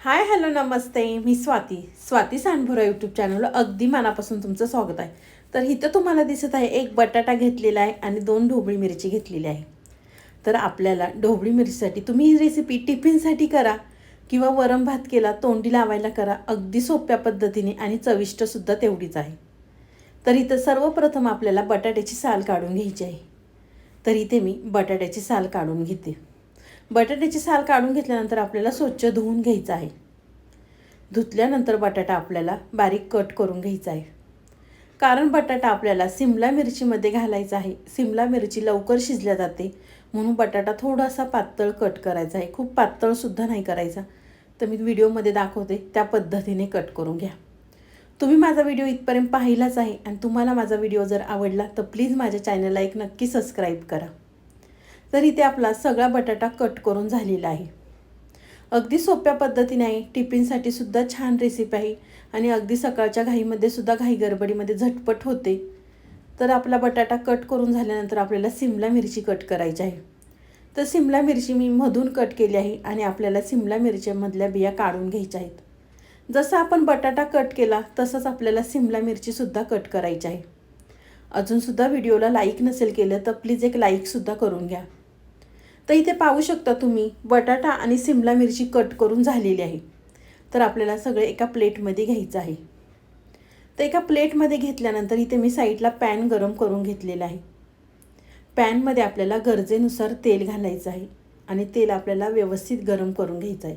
हाय hello नमस्ते. मी Swati. Swati Sanbhura YouTube चॅनलला अगदी मनापासून तुमचं स्वागत आहे. तर इथं तुम्हाला दिसत आहे एक बटाटा घेतलेला आहे आणि दोन ढोबळी मिरची घेतलेली आहे. तर आपल्याला ढोबळी मिरचीसाठी तुम्ही ही रेसिपी टिफिनसाठी करा किंवा वरम भात केला तोंडी लावायला करा. अगदी सोप्या पद्धतीने आणि चविष्टसुद्धा तेवढीच आहे. तर इथं सर्वप्रथम आपल्याला बटाट्याची साल काढून घ्यायची आहे. तर इथे मी बटाट्याची साल काढून घेते. बटाट्याची साल काढून घेतल्यानंतर आपल्याला स्वच्छ धुवून घ्यायचं आहे. धुतल्यानंतर बटाटा आपल्याला बारीक कट करून घ्यायचा आहे. कारण बटाटा आपल्याला सिमला मिरचीमध्ये घालायचा आहे. सिमला मिरची लवकर शिजल्या जाते. म्हणून बटाटा थोडासा पातळ कट करायचा आहे. खूप पातळसुद्धा नाही करायचा. तर मी व्हिडिओमध्ये दाखवते. त्या पद्धतीने कट करून घ्या. तुम्ही माझा व्हिडिओ इथपर्यंत पाहिलाच आहे आणि तुम्हाला माझा व्हिडिओ जर आवडला तर प्लीज माझ्या चॅनलला एक नक्की सबस्क्राईब करा. तर इथे आपला सगळा बटाटा कट करून झालेला आहे. अगदी सोप्या पद्धतीने आहे टिफिनसाठी सुद्धा छान रेसिपी आहे आणि अगदी सकाळच्या घाईमध्ये सुद्धा घाई गडबडीमध्ये झटपट होते. तर आपला बटाटा कट करून झाल्यानंतर आपल्याला सिमला मिरची कट करायची आहे. तर सिमला मिरची मी मधून कट केली आहे आणि आपल्याला सिमला मिरच्यामधल्या बिया काढून घ्यायच्या आहेत. जसं आपण बटाटा कट केला तसंच आपल्याला सिमला मिरचीसुद्धा कट करायची आहे. अजूनसुद्धा व्हिडिओला लाईक नसेल केलं तर प्लीज एक लाईकसुद्धा करून घ्या. तर इथे पाहू शकता तुम्ही बटाटा आणि सिमला मिरची कट करून झालेली आहे. तर आपल्याला सगळे एका प्लेटमध्ये घ्यायचं आहे. तर एका प्लेटमध्ये घेतल्यानंतर इथे मी साईडला पॅन गरम करून घेतलेला आहे. पॅनमध्ये आपल्याला गरजेनुसार तेल घालायचं आहे आणि तेल आपल्याला व्यवस्थित गरम करून घ्यायचं आहे.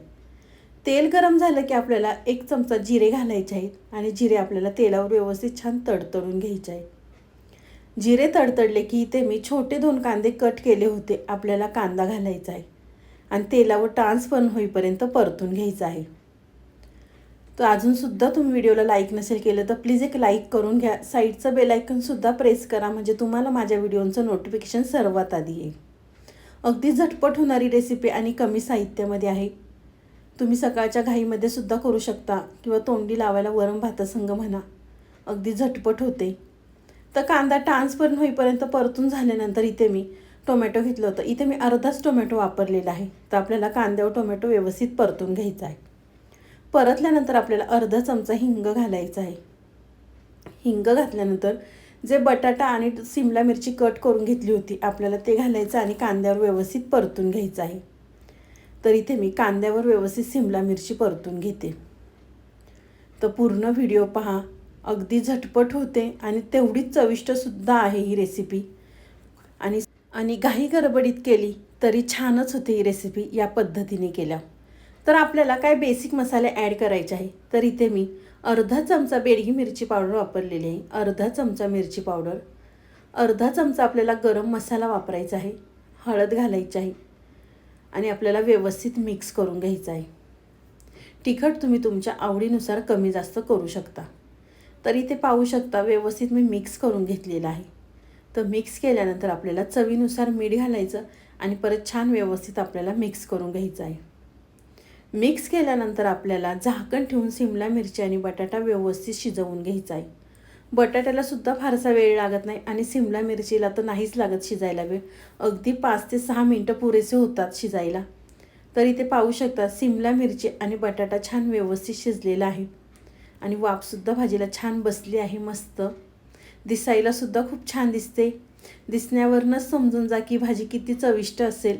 तेल गरम झालं की आपल्याला एक चमचा जिरे घालायचे आहेत आणि जिरे आपल्याला तेलावर व्यवस्थित छान तडतडून घ्यायचे आहे जिरे तडतडले की इथे मी छोटे दोन कांदे कट केले होते. आपल्याला कांदा घालायचा आहे. आणि तेलावर ट्रान्सफर होईपर्यंत परतून घ्यायचं आहे. तर अजूनसुद्धा तुम्ही व्हिडिओला लाईक नसेल केलं तर प्लीज एक लाईक करून घ्या. साईडचं बेलायकनसुद्धा प्रेस करा. म्हणजे तुम्हाला माझ्या व्हिडिओचं नोटिफिकेशन सर्वात आधी येईल. अगदी झटपट होणारी रेसिपी आणि कमी साहित्यामध्ये आहे. तुम्ही सकाळच्या घाईमध्ये सुद्धा करू शकता. किंवा तोंडी लावायला वरम भातासंग म्हणा. अगदी झटपट होते. तर कांदा ट्रान्सफर होईपर्यंत परतून झाल्यानंतर इथे मी टोमॅटो घेतलं होतं. इथे मी अर्धाच टोमॅटो वापरलेला आहे. तर आपल्याला कांद्यावर टोमॅटो व्यवस्थित परतून घ्यायचा आहे. परतल्यानंतर आपल्याला अर्धा चमचा हिंग घालायचा आहे. हिंग घातल्यानंतर जे बटाटा आणि सिमला मिरची कट करून घेतली होती आपल्याला ते घालायचं आणि कांद्यावर व्यवस्थित परतून घ्यायचं आहे. तर इथे मी कांद्यावर व्यवस्थित सिमला मिरची परतून घेते. तर पूर्ण व्हिडिओ पहा. अगदी झटपट होते आणि तेवढीच चविष्टसुद्धा आहे ही रेसिपी आणि आणि घाई गडबडीत केली तरी छानच होते ही रेसिपी या पद्धतीने केल्या. तर आपल्याला काय बेसिक मसाले ॲड करायचे आहे तर इथे मी अर्धा चमचा बेडगी मिरची पावडर वापरलेली आहे. अर्धा चमचा मिरची पावडर. अर्धा चमचा आपल्याला गरम मसाला वापरायचा आहे. हळद घालायची आहे. आणि आपल्याला व्यवस्थित मिक्स करून घ्यायचं आहे. तिखट तुम्ही तुमच्या आवडीनुसार कमी जास्त करू शकता. तर इथे पाहू शकता व्यवस्थित मी मिक्स करून घेतलेलं आहे. तर मिक्स केल्यानंतर आपल्याला चवीनुसार मीठ घालायचं आणि परत छान व्यवस्थित आपल्याला मिक्स करून घ्यायचं आहे. मिक्स केल्यानंतर आपल्याला झाकण ठेवून सिमला मिरची आणि बटाटा व्यवस्थित शिजवून घ्यायचा आहे. बटाट्याला सुद्धा फारसा वेळ लागत नाही आणि सिमला मिरचीला तर नाहीच लागत शिजायला वेळ. अगदी पाच ते सहा मिनटं पुरेसे होतात शिजायला. तर इथे पाहू शकता सिमला मिरची आणि बटाटा छान व्यवस्थित शिजलेला आहे. आणि वाफसुद्धा भाजीला छान बसली आहे मस्त. दिसायलासुद्धा खूप छान दिसते. दिसण्यावरनंच समजून जा की भाजी किती चविष्ट असेल.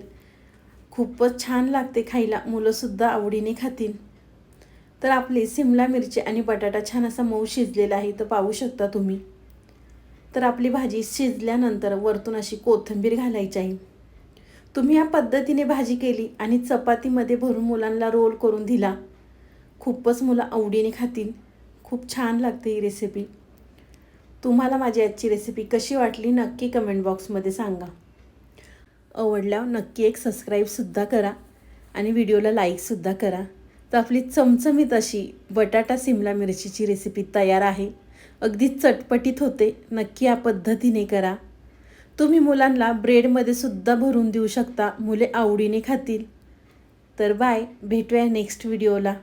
खूपच छान लागते खायला. मुलंसुद्धा आवडीने खातील. तर आपली सिमला मिरची आणि बटाटा छान असा मऊ शिजलेला आहे तर पाहू शकता तुम्ही. तर आपली भाजी शिजल्यानंतर वरतून अशी कोथिंबीर घालायची आहे. तुम्ही या पद्धतीने भाजी केली आणि चपातीमध्ये भरून मुलांना रोल करून दिला. खूपच मुलं आवडीने खातील. खूप छान लागते ही रेसिपी तुम्हाला माझी आजची रेसिपी कशी वाटली नक्की कमेंट बॉक्समध्ये सांगा. आवडल्यावर नक्की एक सबस्क्राईबसुद्धा करा आणि व्हिडिओला लाईकसुद्धा करा. तर आपली चमचमीत अशी बटाटा सिमला मिरचीची रेसिपी तयार आहे. अगदी चटपटीत होते नक्की या पद्धतीने करा. तुम्ही मुलांना ब्रेडमध्ये सुद्धा भरून देऊ शकता मुले आवडीने खातील. तर बाय भेटूया नेक्स्ट व्हिडिओला